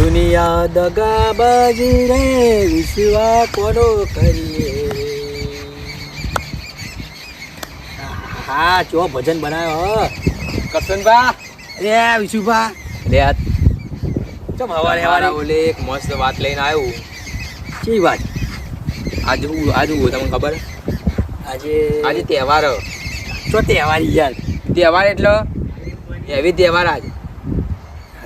દુનિયા દગાબાજી રે વિશ્વા કોનો કરીએ? હા ચો ભજન બનાવ્યો કસનભા? રે વિશુભા. લે ચમ હવારે હવારે ઓલે એક મસ્ત વાત લઈને આવ્યો ચી વાત? આજે હું આજે હું તમને ખબર? આજે આજે તહેવાર. ચો તહેવાર યાર. તહેવાર એટલે? એવી તહેવાર આજે.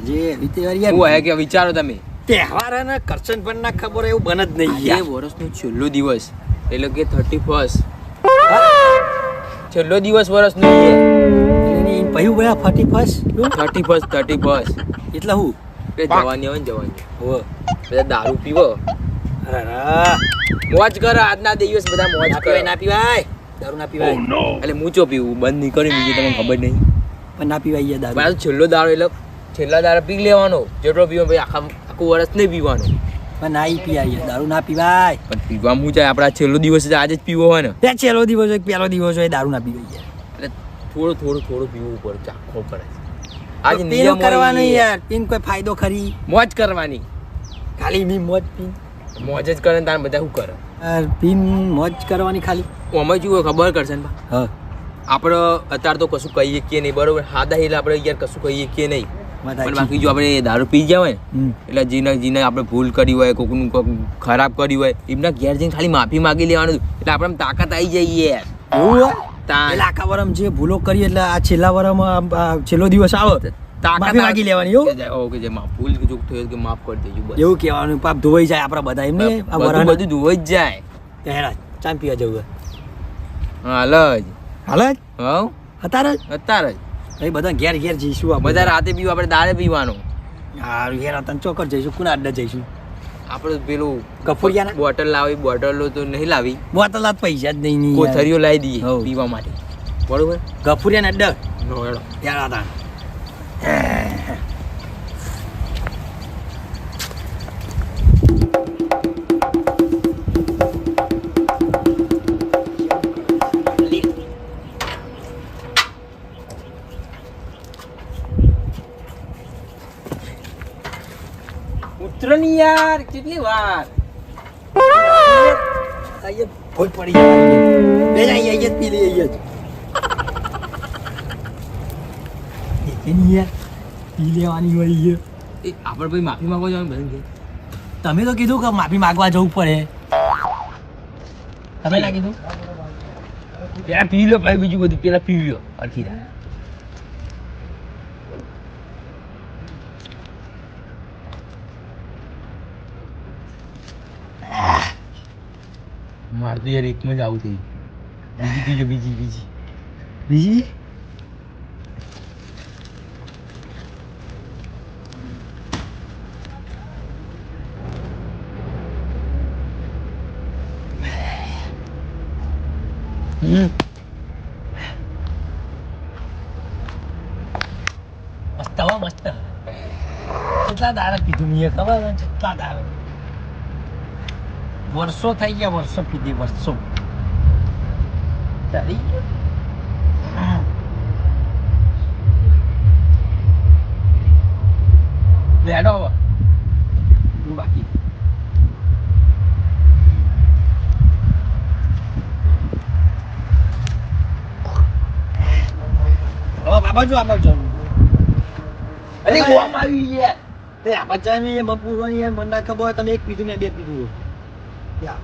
આજે એવી તહેવાર હે કે વિચારો તમે. તહેવાર અને કરશન પણ ના ખબર એવું બન જ નહીં આજે યાર. વર્ષનો છેલ્લો દિવસ. એટલે કે થર્ટી ફર્સ્ટ છેલ્લો દિવસ વર્ષનો એની પહેલું ગયા ફટી first thirty first thirty first એટલે હું? કે જવાની હોય ને જવાની. હો. બધા દારૂ પીવો. મોજ કરો આજના દિવસ બધા મોજ કરે. ના પીવાય. દારૂ ના પીવાય. એટલે મૂચો પીવું બંધ નહીં કર્યું બીજું તમને ખબર નહીં. પણ ના પીવાય યાર દારૂ. છેલ્લો દારૂ એટલે છેલ્લા દારૂ પી લેવાનો. જેટલો પીવો ભાઈ આખા આખું વર્ષ નહીં પીવાનો. પણ ના પીવાય દારૂ ના પીવાય. પણ પીવા હું જાય આપણા છેલ્લો દિવસ છે આજે જ પીવો હોય ને. ત્યાં છેલ્લો દિવસ હોય પહેલો દિવસ હોય દારૂ ના પીવાય એટલે થોડું થોડું થોડું પીવું પડે ચાખો પડે આજે નિયમ કરવાનું યાર પીન કોઈ ફાયદો ખરી? મોજ કરવાની. ખાલી બી મોજ પીન મોજ જ કરે ને તાર બધા શું કરે? યાર પીન મોજ કરવાની ખાલી. અમે જુઓ ખબર કરશે ને હા. આપણે અત્યારે તો કશું કહીએ કે નહીં બરોબર? હાદા હિલ આપણે યાર કશું કહીએ કે નહીં. પણ બાકી જો આપણે દારૂ પી ગયા હોય એટલે જીને જીને આપણે ભૂલ કરી હોય કોકનું કોક ખરાબ કર્યું હોય એમના ઘેર જઈને ખાલી માફી માગી લેવાનું. એટલે આપણે તાકાત આવી જઈએ. એવું આખા વરમ જે ભૂલો કરીએ એટલે આ છેલ્લા વરમ છેલ્લો દિવસ આવે. તાકાત માગી લેવાની એવું? જે માફ ભૂલ ચૂક થયો કે માફ કરી દેજો એવું કહેવાનું પાપ ધોવાઈ જાય આપણા બધા એમને આ બધું બધું ધોવાઈ જ જાય. હેરા ચામ પીવા જવું. હાલ જ. હાલે જ? જ. એ બધા ઘેર ઘેર જઈશું આપણે. બધા રાતે પીવું આપણે દાડે પીવાનું. હા ઘેર તને ચોકર જઈશું કુના અડ્ડા જઈશું. આપણે પેલું ગફુરિયાના બોટલ લાવી બોટલો તો નહીં લાવી. બોટલ જ પૈસા જ નહીં કોથરીઓ લાવી દઈએ. પીવા માટે. બરોબર? ગફુરિયાના અડ્ડા નો હેડો ત્યાં હતા. યાર કેટલી વાર? અહીંયા ભૂલ પડી બે અહીંયા જ પી લઈએ અહીંયા જ. યાર? પી લેવાની હોય અહીંયા. એ આપણે ભાઈ માફી માંગવા જવાનું કે. તમે તો કીધું કે માફી માંગવા જવું પડે. તમે ના કીધું? પેલા પી લો ભાઈ બીજું બધું. પેલા પી લો અડધી મારે તો યાર એકમાં જ આવું થઈ બીજી બીજી. બીજી? બીજી મસ્ત હો મસ્ત. કેટલા દાડા કીધું મેં ખબર કેટલા દાડા? વર્ષો થઈ ગયા, વર્ષો પીધી વર્ષો. ચાલી ગયો. લેડો બાકી. હવે બાબા જો આમાં જો. અરે ગોવામાં આવી ગયા. તે આ બચ્ચાને એ મપુરોની યાર મને ખબર તમે એક પીધું ને બે પીધું યા.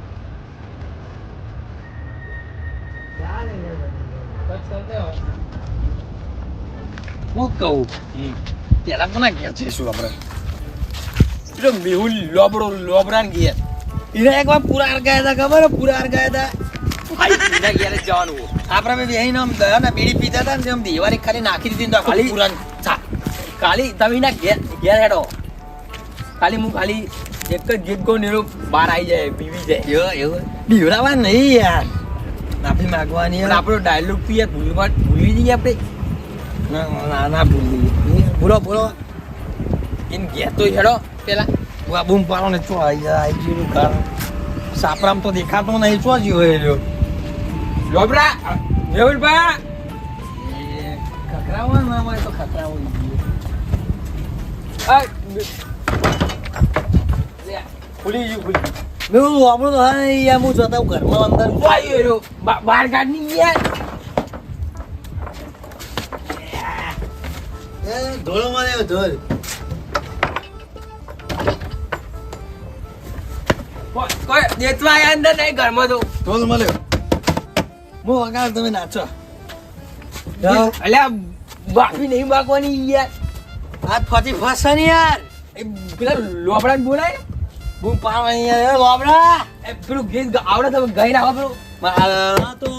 હું કહું પેલા કોના ઘેર જઈશું આપણે પેલો મેહુલ લોબડો લોબરાન ગયા એને એક વાર પૂરા અરગાયા હતા ખબર પૂરા અરગાયા હતા ઘેર જવાનું આપણે બે બેહીને આમ દયા ને બીડી પીતા હતા ને દિવાળી ખાલી નાખી દીધી તો ખાલી પૂરા ખાલી તમે ના ઘેર ઘેર હેડો ખાલી હું ખાલી એક જ ગીત કહું ને એનો બહાર આવી જાય પીવી જાય. એવું એવું? બીવડાવા નહીં યાર. માફી માંગવાની પણ આપણો ડાયલોગ પી યાર ભૂલવા ભૂલી જઈએ આપણે. ના ના ના ભૂલી બોલો બોલો. એને ઘેતો હેડો પેલા. બુઆ બૂમ પાડો ને ચો આવી જાય આવી ગયું ઘર સાપરામ તો દેખાતો નહીં ચો જીવો એ રહ્યો. લોબડા મેહુલભા. ખખરાવો ના મારે તો ખખરાવો ખુલી ગયું ખુલી મેં આપણું તો હા યાર હું જતા ઘરમાં અંદર. વાય એરો. બા- બહાર કાઢની યાર ધોળો મળે ધોળ કોઈ- કોઈ દેતવા આયા અંદર નહીં ઘરમાં તો. ધોળ મળ્યો હું વગાડ તમે નાચો. અલ્યા બાફી નહીં બાકવાની યાર. હાથ ફાટી ફસાની યાર. એ પેલા લોબડાને બોલાય? બૂમ યાર એ બાબરા એ પેલું ગીત આવડે તમે ગઈ આવો પેલું. મારા તો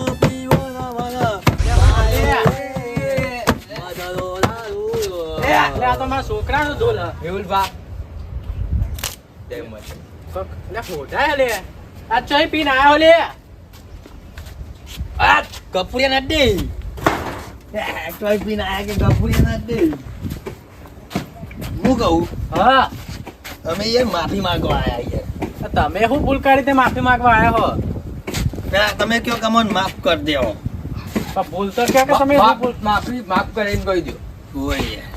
કપૂરિયા ના દે ટોય પીને આયા કે કપૂરિયા ના દે હું કહું? હા. અમે યાર માફી માંગવા આયા યાર. તમે શું ભૂલ કરી તે માફી માંગવા આયા હો? પેલા તમે કયો કે અમને માફ કરી દેવો. પણ ભૂલ તો કે કે તમે ભૂલ માફી માફ કરીને કહી દો ઓય યાર.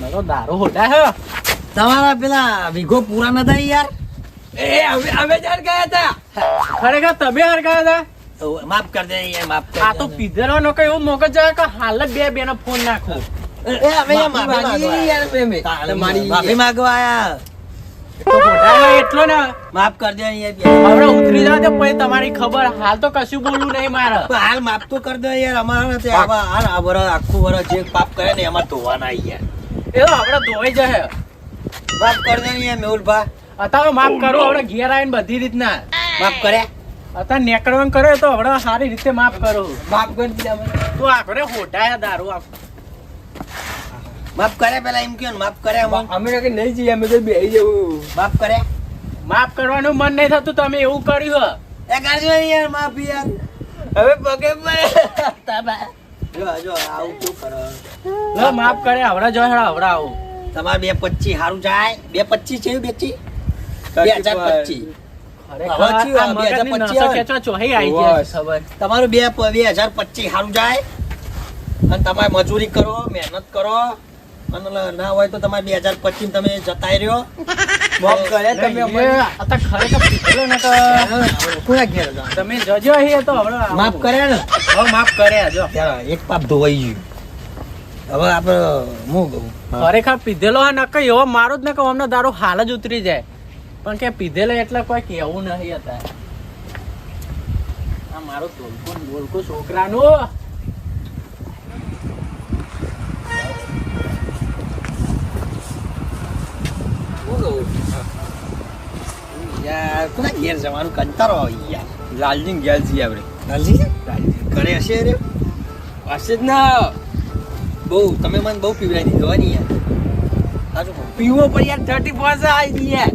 મેં તો દારૂ હોટા હે. તમારા પેલા વિગો પૂરા ન થાય યાર? એ હવે હવે જાણ ગયા હતા. ખરેખર તમે હરગાયા હતા? તો માફ કરી દે યાર માફ કરી આ તો દે. પીધેલો નો કઈ એવું મોકલ જાય કે હાલ બે બે બેનો ફોન નાખો. માફી માંગવા. આયા. તમારી માફી એટલો ને? કરી દે યાર હવે ઉતરી જાવ તો પછી તમારી ખબર. હાલ તો કશું બોલવું નહીં મારે. હાલ માફ તો કરી દો યાર અમારા નથી આવા હાલ આ વરસ આખું વરસ જે પાપ કરે ને એમાં ધોવાના યાર. એ આપણે ધોઈ જાય માફ કરી દે યાર મેહુલભા અત્યારે માફ કરો આપણે ઘેર આવીને બધી રીતના. માફ કર્યા? અત્યારે નેકળવાનું કરે તો હમણાં સારી રીતે માફ કરો. માફ કરી દીધા. તો આખરે હોટાયા દારૂ આપ માફ કરે પેલા એમ કયો માફ કરે અમે કે નહીં જઈએ અમે તો બેહી જવું માફ કરે માફ કરવાનું મન નહીં થતું તમે એવું કર્યું હે. એ કરજો યાર માફ યાર. હવે પગે પડે. જો જો આવું શું કરો? લો માફ કરે હવડા જો હેડા હવડા આવું. તમારે બે પચ્ચી સારું જાય. બે પચી છે બે પચી બે હજાર પચીસ તમારું બે બે હજાર પચી સારું જાય. અને તમારે મજૂરી કરો મહેનત કરો. અને ના હોય તો તમારે બે હજાર પચીસ તમે જતાઈ રહ્યો. માફ કર્યા તમે અત્યારે ખરેખર પીધેલો ને તો. કોના ઘેર તમે જજો અહીં તો હવડા માફ કર્યા ને. હવે માફ કર્યા જો એક પાપ ધોવાઈ ગયું. હવે આપણે હું કહું? ખરેખર પીધેલો આ નકર એવો મારો જ ને કહું અમને દારૂ હાલ જ ઉતરી જાય. પણ કે પીધેલો એટલે કોઈ કેવું નહીં હતા આ મારો ધોલકો ને છોકરાનું. કહું યાર કોના ઘેર જવાનું કંટારો આવી. યાર લાલજી ગયા છીએ આપણે લાલજી ઘરે હશે રે હશે જ ના બહુ તમે મને બહુ પીવડાવી દીધો હોય ને યાર પીવો પણ યાર થર્ટી પોઈન્ટ આવી યાર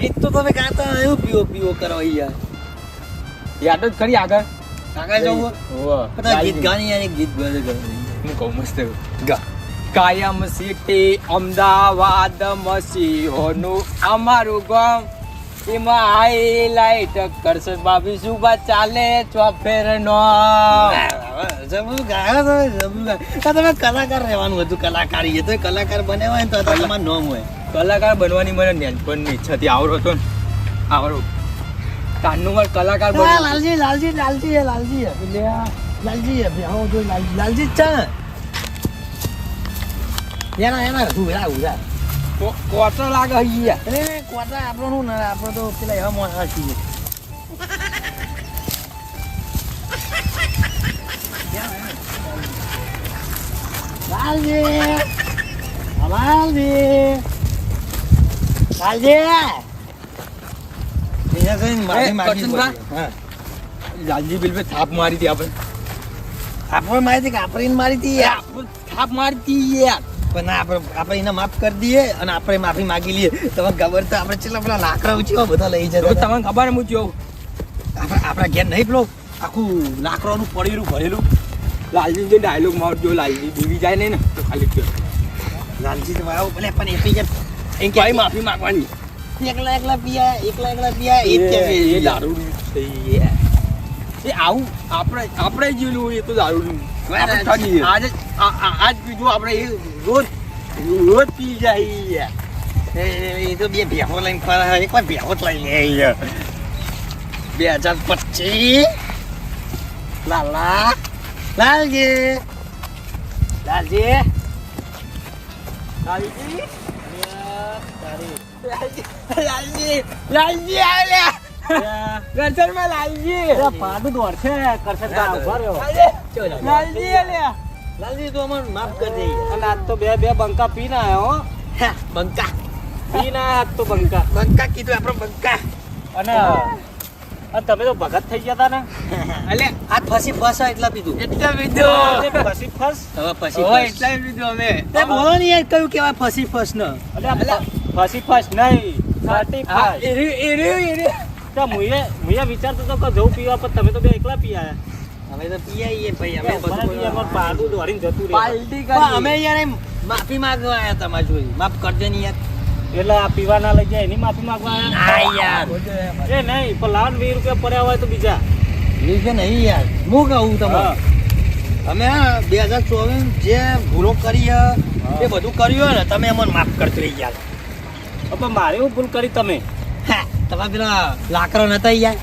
ગીત તો તમે કાતા એવું પીવો પીવો કરો યાર. યાદ જ ખરી આગળ આગળ જવું. બધા ગીત ગાની યાર એક ગીત ગાને હું કહું મસ્ત. ગા કાયમ સિટી અમદાવાદ મસીહોનું અમારું ગામ. એમાં હાઈલાઈટ કરશે. બાબી સુબા ચાલે ચોફેર નો તમે કલાકાર રહેવાનું હતું કલાકારી એ તો કલાકાર બને હોય ને તો તમારું નોમ હોય કલાકાર બનવાની મને નેનપણની ઈચ્છા હતી આવડો હતો ને? આવડો. કાનનું મારે કલાકાર લાલજી લાલજી લાલજી લાલજી લાલજી હે, લાલજી હે. લાલજી હે, ભાઈ, લાલ- લાલજી છે એના એના ઊભા ઊભા કો- કોટો લાગે અહીંયા અરે કોટા આપણો નું ના આપણો તો પેલા એવા મોણા છીએ લાલજી લાલજી. લાલજી. લાલજી બિલ પે થાપ મારી હતી આપણે. આપણે મારી હતી કે આપણે મારી હતી થાપ મારી હતી યાર. પણ ના આપણે આપણે એને માફ કરી દઈએ અને આપણે માફી માંગી લઈએ. તમને ખબર તો આપણે છેલ્લા પેલા લાકડા ઉછીઓ બધા લઈ જતા તમને ખબર એમ હું આપણે આપણા ઘેર નહીં પેલો આખું લાકડાનું પડેલું ભરેલું. લાલજી જે ડાયલોગ માર જો લાલજી બીવી જાય નહીં ને તો ખાલી કયો લાલજી તો આવો ભલે પણ એ પી એ ક્યાંય માફી માંગવાની. એકલા એકલા પીયા એકલા એકલા પીયા એ. એ દારૂ એ. આવું આપણે આપણે જેલું એ તો દારૂ આજે આજ પીધું આપણે એ રોજ રોજ પી જાય એ. તો બે ભેહો લઈને ફરા એક વાર ભેહો જ લઈ લે બે હજાર પચીસ. લાલા. લાલજી. લાલજી. લાલજી. લાલજી. લાલજી આવ્યા કરશનમાં લાલજી. પાડું દોડ છે લાલજી. લાલજી તો અમને માફ કરી દે. અને આજ તો બે બે બંકા પીને આવ્યો હો. હા, બંકા. પીને આયા આજ તો બંકા. બંકા કીધું આપણે બંકા. અને તમે તો ભગત થઈ ગયા તા ને? એટલે આ ફસી ફસા એટલા પીધું. એટલા ફસી ફસ? હવે ફસી હવે ફસ. એટલા પીધું અમે. તે બોલો ને યાર કયું કેવાય ફસી ફસ ન? એટલે ફસી ફસ નહીં ફાટી ફસ. એ રહ્યું, એ રહ્યું, એ રહ્યું. તો મુયે મુયે વિચારતો તો કે જવું પીવા પર તમે તો બે એકલા પી આયા હવે તો પીઆઈએ ભાઈ અમે બધું બી દોડીને જતું રહે. પાલટી કરી. અમે યાર એમ માફી માંગવા આયા તમારા જોઈ માફ કરજો ને યાર. એટલે આ પીવાના લઈ જાય એની માફી માંગવા આયા? યાર. એ નહીં પણ લાવન વીસ રૂપિયા પડ્યા હોય તો બીજા. બીજે નહીં યાર. હું કહું તમને? અમે બે હજાર ચોવીસ જે ભૂલો કરી એ બધું કર્યું હોય ને તમે અમને માફ કરતો રહી યાર. પણ મારે હું ભૂલ કરી તમે. હા, તમે પેલા લાકડો નતા યાર?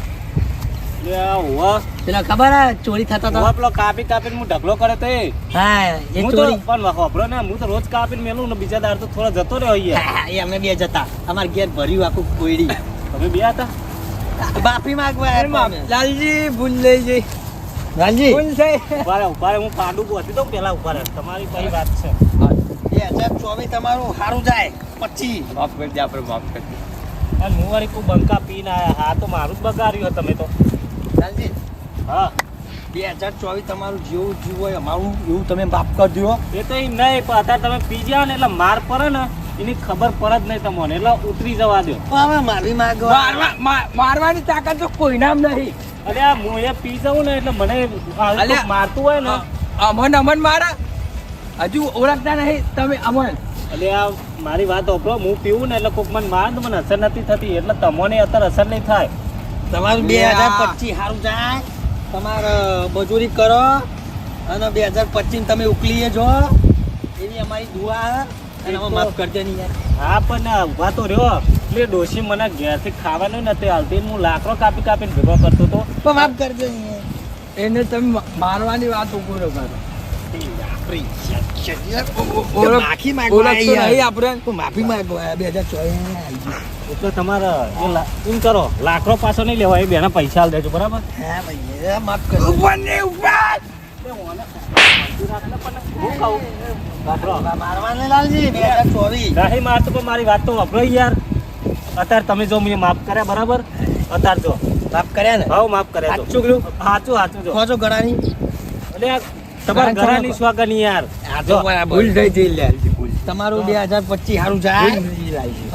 પેલા ખબર હે ચોરી થતા હતા? પેલો કાપી કાપીને હું ઢગલો કરે તો. હા એ ચોરી. પણ વાપરો ને હું તો રોજ કાપીને મેલું ને બીજા દાડ તો થોડા જતો રહ્યો અહીંયા. એ અમે બે જતા. અમારે ઘેર ભર્યું આખું કોયડી. તમે બે હતા? બાપી માંગવા આયા હતા અમે. લાલજી ભૂલ લઈ જઈ. લાલજી. ભૂલ થઈ. ઊભા ઊભા હું પાડું બોતી દઉં પેલા ઊભા રહે તમારી કઈ વાત છે? બે હજાર ચોવીસ તમારું સારું જાય પછી. માફ કરી દે આપણે માફ કરી દે. અને હું વાળી કોઈ બંકા પીને આયા. હા તો મારું જ બગાડ્યું તમે તો. લાલજી હા. બે હજાર ચોવીસ તમારું જેવું જીવ હોય અમારું એવું તમે માફ કરી દો એ તો નહીં પણ અત્યારે તમે પી ને એટલે માર પડે ને એની ખબર પડે જ નહીં તમને એટલે ઉતરી જવા દો હવે મારી માંગવા મા- મારવાની તાકાત તો કોઈનામ નહીં. અરે આ હું એ પી જાઉં ને એટલે મને મારતું હોય ને. અમન અમન મારા. હજુ ઓળખતા નહીં તમે અમન. એટલે આ મારી વાત ઓપરો હું પીવું ને એટલે કોક મને માર મને અસર નથી થતી એટલે તમને અત્યારે અસર નહીં થાય. તમારું બે હજાર પચીસ સારું જાય. તમારે મજૂરી કરો અને બે હજાર પચીસ તમે ઉકલીએ જો. એવી અમારી દુઆ અને અમે માફ કરજો નહીં યાર. હા પણ ઊભા તો રહ્યો. એટલે ડોશી મને ઘેરથી ખાવાનું નથી હાલતી હું લાકડો કાપી કાપીને ભેગો કરતો હતો. પણ માફ કરજો નહીં એને તમે મારવાની વાત ઊભો કરો માફી માંગવા બે હજાર ચોવીસ એટલે તમારે એમ કરો લાકડો પાછો નહીં લેવાય એ બેના પૈસા આલ દેજો બરાબર? હા ભાઈ માફ કરજો. ઉપર! ને ઉપર મારી વાત તો વાપરો યાર. અત્યારે તમે જો મેં માફ કર્યા બરાબર? અત્યારે જો. માફ કર્યા ને? હા માફ કર્યા સાચું? સાચું સાચું જો. ખોજો ગળાની. એટલે તમારા ઘરાની સ્વાગની યાર. આ તો ભૂલ થઈ જઈ લે. તમારું બે હજાર પચીસ સારું જાય.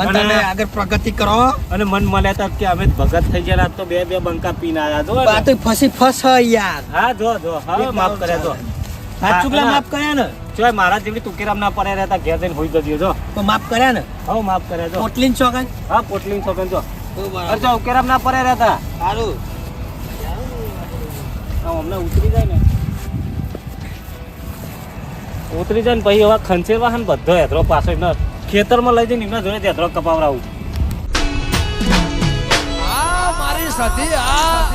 અને તમે આગળ પ્રગતિ કરો. અને મન મળ્યા તો કે અમે ભગત થઈ ગયા તો બે બે બંકા પીને આવ્યા જો આ તો ફસી ફસ યાર. હા જો જો. હવે માફ કર્યા તો સાચું ચુકલા માફ કર્યા ને? જો મારા જેવી તુકેરામ ના પડ્યા રહેતા ઘેર જઈને હોઈ જજો જો. તો માફ કર્યા ને? હા માફ કર્યા જો. પોટલીન ચોકન હા પોટલીન ચોકન જો. અરે જો ઉકેરામ ના પડ્યા રહેતા. સારું. અમને ઉતરી જાય ને. ઉતરી જાય ને પછી હવે ખંચેરવા હે ને બધો હેતરો પાછો એમને ખેતરમાં લઈ જઈને એમના જોડે હેતરો કપાવડાવું. મારી આ